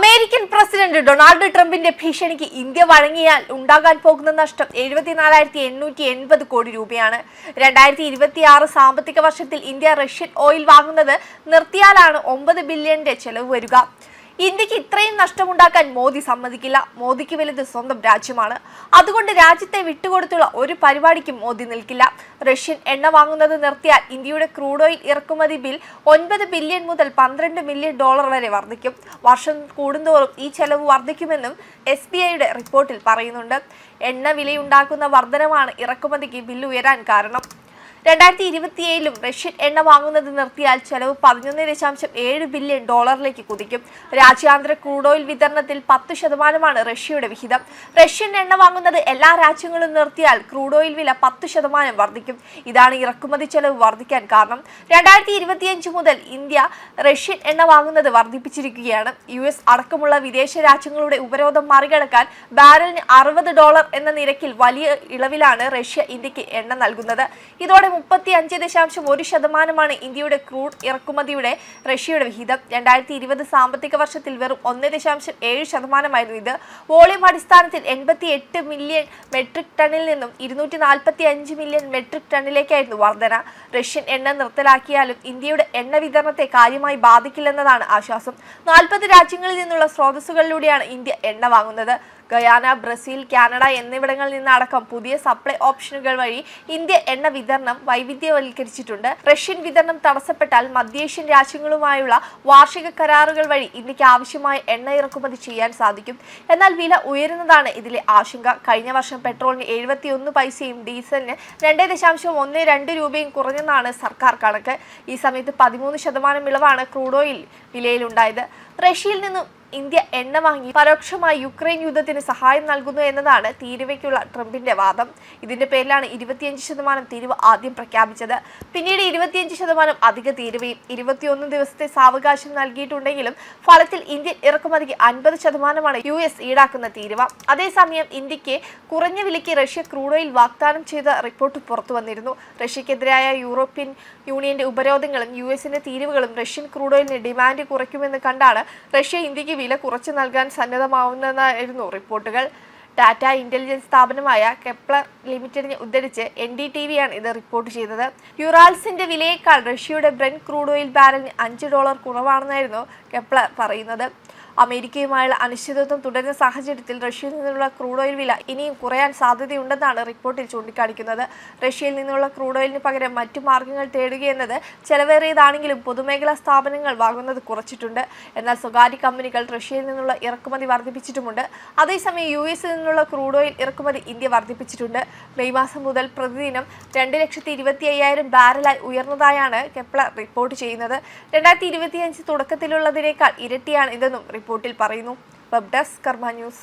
American president Donald ട്രംപിന്റെ ഭീഷണിക്ക് India വഴങ്ങിയാൽ ഉണ്ടാകാൻ പോകുന്ന നഷ്ടം എഴുപത്തിനാലായിരത്തി എണ്ണൂറ്റി എൺപത് കോടി രൂപയാണ്. രണ്ടായിരത്തി ഇരുപത്തി ആറ് സാമ്പത്തിക വർഷത്തിൽ ഇന്ത്യ റഷ്യൻ ഓയിൽ വാങ്ങുന്നത് നിർത്തിയാലാണ് ഒമ്പത് ബില്യന്റെ ചെലവ് വരിക. ഇന്ത്യയ്ക്ക് ഇത്രയും നഷ്ടമുണ്ടാക്കാൻ മോദി സമ്മതിക്കില്ല. മോദിക്ക് വലുത് സ്വന്തം രാജ്യമാണ്. അതുകൊണ്ട് രാജ്യത്തെ വിട്ടുകൊടുത്തുള്ള ഒരു പരിപാടിക്കും മോദി നിൽക്കില്ല. റഷ്യൻ എണ്ണ വാങ്ങുന്നത് നിർത്തിയാൽ ഇന്ത്യയുടെ ക്രൂഡ് ഓയിൽ ഇറക്കുമതി ബിൽ ഒൻപത് ബില്യൺ മുതൽ പന്ത്രണ്ട് മില്യൺ ഡോളർ വരെ വർദ്ധിക്കും. വർഷം കൂടുന്തോറും ഈ ചെലവ് വർദ്ധിക്കുമെന്നും എസ് ബി ഐയുടെ റിപ്പോർട്ടിൽ പറയുന്നുണ്ട്. എണ്ണ വിലയുണ്ടാക്കുന്ന വർധനമാണ് ഇറക്കുമതിക്ക് ബില്ല് ഉയരാൻ കാരണം. രണ്ടായിരത്തി ഇരുപത്തിയേഴിലും റഷ്യൻ എണ്ണ വാങ്ങുന്നത് നിർത്തിയാൽ ചെലവ് പതിനൊന്ന് ദശാംശം ഏഴ് ബില്യൺ ഡോളറിലേക്ക് കുതിക്കും. രാജ്യാന്തര ക്രൂഡ് ഓയിൽ വിതരണത്തിൽ പത്ത് ശതമാനമാണ് റഷ്യയുടെ വിഹിതം. റഷ്യൻ എണ്ണ വാങ്ങുന്നത് എല്ലാ രാജ്യങ്ങളും നിർത്തിയാൽ ക്രൂഡ് ഓയിൽ വില പത്ത് ശതമാനം വർദ്ധിക്കും. ഇതാണ് ഇറക്കുമതി ചെലവ് വർദ്ധിക്കാൻ കാരണം. രണ്ടായിരത്തി ഇരുപത്തിയഞ്ച് മുതൽ ഇന്ത്യ റഷ്യൻ എണ്ണ വാങ്ങുന്നത് വർദ്ധിപ്പിച്ചിരിക്കുകയാണ്. യു എസ് അടക്കമുള്ള വിദേശ രാജ്യങ്ങളുടെ ഉപരോധം മറികടക്കാൻ ബാരലിന് അറുപത് ഡോളർ എന്ന നിരക്കിൽ വലിയ ഇളവിലാണ് റഷ്യ ഇന്ത്യയ്ക്ക് എണ്ണ നൽകുന്നത്. ഇതോടെ മുപ്പത്തി അഞ്ച് ദശാംശം ഒരു ശതമാനമാണ് ഇന്ത്യയുടെ ക്രൂഡ് ഇറക്കുമതിയുടെ റഷ്യയുടെ വിഹിതം. രണ്ടായിരത്തി ഇരുപത് സാമ്പത്തിക വർഷത്തിൽ വെറും ഒന്ന് ദശാംശം ഏഴ് ശതമാനമായിരുന്നു ഇത്. വോളിയം അടിസ്ഥാനത്തിൽ എൺപത്തി എട്ട് മില്യൺ മെട്രിക് ടണ്ണിൽ നിന്നും ഇരുന്നൂറ്റി നാൽപ്പത്തി അഞ്ച് മില്യൺ മെട്രിക് ടണ്ണിലേക്കായിരുന്നു വർധന. റഷ്യൻ എണ്ണ നിർത്തലാക്കിയാലും ഇന്ത്യയുടെ എണ്ണ വിതരണത്തെ കാര്യമായി ബാധിക്കില്ലെന്നതാണ് ആശ്വാസം. നാൽപ്പത് രാജ്യങ്ങളിൽ നിന്നുള്ള സ്രോതസ്സുകളിലൂടെയാണ് ഇന്ത്യ എണ്ണ വാങ്ങുന്നത്. ഗയാന ബ്രസീൽ കാനഡ എന്നിവിടങ്ങളിൽ നിന്നടക്കം പുതിയ സപ്ലൈ ഓപ്ഷനുകൾ വഴി ഇന്ത്യ എണ്ണ വിതരണം വൈവിധ്യവൽക്കരിച്ചിട്ടുണ്ട്. റഷ്യൻ വിതരണം തടസ്സപ്പെട്ടാൽ മധ്യേഷ്യൻ രാജ്യങ്ങളുമായുള്ള വാർഷിക കരാറുകൾ വഴി ഇന്ത്യയ്ക്ക് ആവശ്യമായ എണ്ണ ഇറക്കുമതി ചെയ്യാൻ സാധിക്കും. എന്നാൽ വില ഉയരുന്നതാണ് ഇതിലെ ആശങ്ക. കഴിഞ്ഞ വർഷം പെട്രോളിന് എഴുപത്തിയൊന്ന് പൈസയും ഡീസലിന് രണ്ട് ദശാംശം ഒന്ന് രണ്ട് രൂപയും കുറഞ്ഞെന്നാണ് സർക്കാർ കണക്ക്. ഈ സമയത്ത് പതിമൂന്ന് ശതമാനം ഇളവാണ് ക്രൂഡ് ഓയിൽ വിലയിലുണ്ടായത്. റഷ്യയിൽ നിന്നും ഇന്ത്യ എണ്ണ വാങ്ങി പരോക്ഷമായി യുക്രൈൻ യുദ്ധത്തിന് സഹായം നൽകുന്നു എന്നതാണ് തീരുവയ്ക്കുള്ള ട്രംപിന്റെ വാദം. ഇതിന്റെ പേരിലാണ് ഇരുപത്തിയഞ്ച് ശതമാനം തീരുവ ആദ്യം പ്രഖ്യാപിച്ചത്. പിന്നീട് ഇരുപത്തിയഞ്ച് ശതമാനം അധിക തീരുവയും ഇരുപത്തിയൊന്ന് ദിവസത്തെ സാവകാശം നൽകിയിട്ടുണ്ടെങ്കിലും ഫലത്തിൽ ഇന്ത്യൻ ഇറക്കുമതിക്ക് അൻപത് ശതമാനമാണ് യു എസ് ഈടാക്കുന്ന തീരുവ. അതേസമയം ഇന്ത്യയ്ക്ക് കുറഞ്ഞ വിലയ്ക്ക് റഷ്യ ക്രൂഡ് ഓയിൽ വാഗ്ദാനം ചെയ്ത റിപ്പോർട്ട് പുറത്തു വന്നിരുന്നു. റഷ്യക്കെതിരായ യൂറോപ്യൻ യൂണിയന്റെ ഉപരോധങ്ങളും യു എസിന്റെ തീരുവകളും റഷ്യൻ ഓയിലിന്റെ ഡിമാൻഡ് കുറയ്ക്കുമെന്ന് കണ്ടാണ് റഷ്യ ഇന്ത്യയ്ക്ക് വില കുറച്ച് നൽകാൻ സന്നദ്ധമാവുന്നതായിരുന്നു റിപ്പോർട്ടുകൾ. ടാറ്റ ഇന്റലിജൻസ് സ്ഥാപനമായ കെപ്ലർ ലിമിറ്റഡിനെ ഉദ്ധരിച്ച് എൻ ഡി ടി വിയാണ് ഇത് റിപ്പോർട്ട് ചെയ്തത്. യുറാൽസിന്റെ വിലയേക്കാൾ റഷ്യയുടെ ബ്രെൻ ക്രൂഡ് ഓയിൽ ബാരലിന് അഞ്ച് ഡോളർ കുറവാണെന്നായിരുന്നു കെപ്ലർ പറയുന്നത്. അമേരിക്കയുമായുള്ള അനിശ്ചിതത്വം തുടരുന്ന സാഹചര്യത്തിൽ റഷ്യയിൽ നിന്നുള്ള ക്രൂഡ് ഓയിൽ വില ഇനിയും കുറയാൻ സാധ്യതയുണ്ടെന്നാണ് റിപ്പോർട്ടിൽ ചൂണ്ടിക്കാണിക്കുന്നത്. റഷ്യയിൽ നിന്നുള്ള ക്രൂഡ് ഓയിലിന് പകരം മറ്റു മാർഗങ്ങൾ തേടുകയെന്നത് ചെലവേറിയതാണെങ്കിലും പൊതുമേഖലാ സ്ഥാപനങ്ങൾ വാങ്ങുന്നത് കുറച്ചിട്ടുണ്ട്. എന്നാൽ സ്വകാര്യ കമ്പനികൾ റഷ്യയിൽ നിന്നുള്ള ഇറക്കുമതി വർദ്ധിപ്പിച്ചിട്ടുമുണ്ട്. അതേസമയം യു എസിൽ നിന്നുള്ള ക്രൂഡ് ഓയിൽ ഇറക്കുമതി ഇന്ത്യ വർദ്ധിപ്പിച്ചിട്ടുണ്ട്. മെയ് മാസം മുതൽ പ്രതിദിനം രണ്ട് ലക്ഷത്തി ഇരുപത്തി അയ്യായിരം ബാരലായി ഉയർന്നതായാണ് കെപ്ലർ റിപ്പോർട്ട് ചെയ്യുന്നത്. രണ്ടായിരത്തി ഇരുപത്തിയഞ്ച് തുടക്കത്തിലുള്ളതിനേക്കാൾ ഇരട്ടിയാണ് ഇതെന്നും റിപ്പോർട്ടിൽ പറയുന്നു. Web desk Karma news.